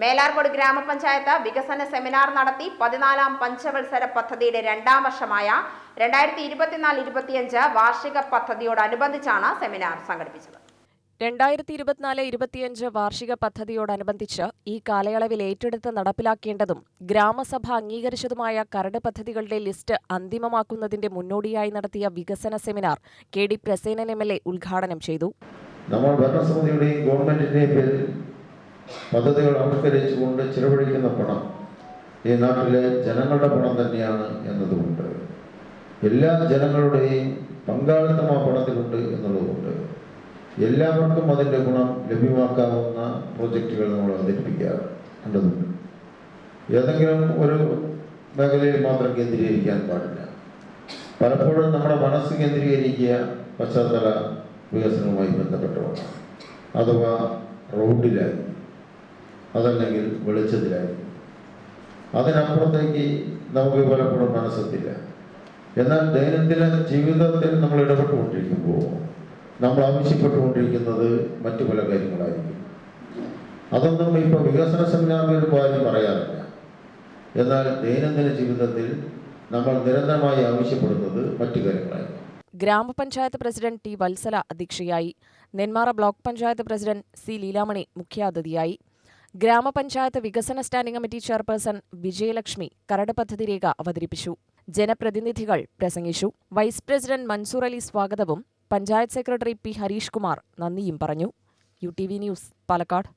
മേലാർകോട് ഗ്രാമപഞ്ചായത്ത് വികസന സെമിനാർ നടത്തി പതിനാലാം പഞ്ചവത്സര പദ്ധതിയുടെ രണ്ടാം വർഷമായ രണ്ടായിരത്തി ഇരുപത്തിനാല് ഇരുപത്തിയഞ്ച് വാർഷിക പദ്ധതിയോടനുബന്ധിച്ചാണ് സെമിനാർ സംഘടിപ്പിച്ചത്. രണ്ടായിരത്തി ഇരുപത്തിനാല് ഇരുപത്തിയഞ്ച് വാർഷിക പദ്ധതിയോടനുബന്ധിച്ച് ഈ കാലയളവിൽ ഏറ്റെടുത്ത് നടപ്പിലാക്കേണ്ടതും ഗ്രാമസഭ അംഗീകരിച്ചതുമായ കരട് പദ്ധതികളുടെ ലിസ്റ്റ് അന്തിമമാക്കുന്നതിന്റെ മുന്നോടിയായി നടത്തിയ വികസന seminar K D Prasenan M L A ഉദ്ഘാടനം ചെയ്തു. നമ്മൾ ഭരണസമിതിയുടെയും ഗവൺമെന്റിന്റെയും പേരിൽ പദ്ധതികൾ ആവിഷ്കരിച്ചുകൊണ്ട് ചിലവഴിക്കുന്ന പണം ഈ നാട്ടിലെ ജനങ്ങളുടെ പണം തന്നെയാണ് എന്നതുകൊണ്ട്. എല്ലാ ജനങ്ങളുടെയും പങ്കാളിത്തം ആ പണത്തിലുണ്ട് എന്നുള്ളതുകൊണ്ട് എല്ലാവർക്കും അതിന്റെ ഗുണം ലഭ്യമാക്കാവുന്ന പ്രോജക്റ്റുകൾ നമ്മൾ അവതരിപ്പിക്കാറുണ്ട് ഏതെങ്കിലും ഒരു മേഖലയിൽ മാത്രം കേന്ദ്രീകരിക്കാൻ പാടില്ല. പലപ്പോഴും നമ്മുടെ മനസ്സ് കേന്ദ്രീകരിക്കുക പശ്ചാത്തല വികസനവുമായി ബന്ധപ്പെട്ടതാണ് അഥവാ റോഡിലായി അതല്ലെങ്കിൽ വെളിച്ചത്തിലായി അതിനപ്പുറത്തേക്ക് നമുക്ക് പലപ്പോഴും മനസ്സെത്തില്ല. എന്നാൽ ദൈനംദിന ജീവിതത്തിൽ നമ്മൾ ഇടപെട്ടുകൊണ്ടിരിക്കുമ്പോൾ നമ്മൾ ആവശ്യപ്പെട്ടുകൊണ്ടിരിക്കുന്നത് മറ്റു പല കാര്യങ്ങളായിരിക്കും. അതൊന്നും ഇപ്പോൾ വികസന സെമിനാറിൽ ആരും പറയാറില്ല. എന്നാൽ ദൈനംദിന ജീവിതത്തിൽ നമ്മൾ നിരന്തരമായി ആവശ്യപ്പെടുന്നത് മറ്റു കാര്യങ്ങളായിരിക്കും. ഗ്രാമപഞ്ചായത്ത് പ്രസിഡന്റ് ടി വത്സല അധ്യക്ഷയായി. Nenmara block panchayat president C Leelamani മുഖ്യാതിഥിയായി. ഗ്രാമപഞ്ചായത്ത് വികസന സ്റ്റാൻഡിംഗ് കമ്മിറ്റി ചെയർപേഴ്സൺ വിജയലക്ഷ്മി കരട് പദ്ധതി രേഖ അവതരിപ്പിച്ചു. ജനപ്രതിനിധികൾ പ്രസംഗിച്ചു. വൈസ് പ്രസിഡന്റ് മൻസൂർ അലി സ്വാഗതവും പഞ്ചായത്ത് സെക്രട്ടറി പി ഹരീഷ് കുമാർ നന്ദിയും പറഞ്ഞു. U T V news Palakkad.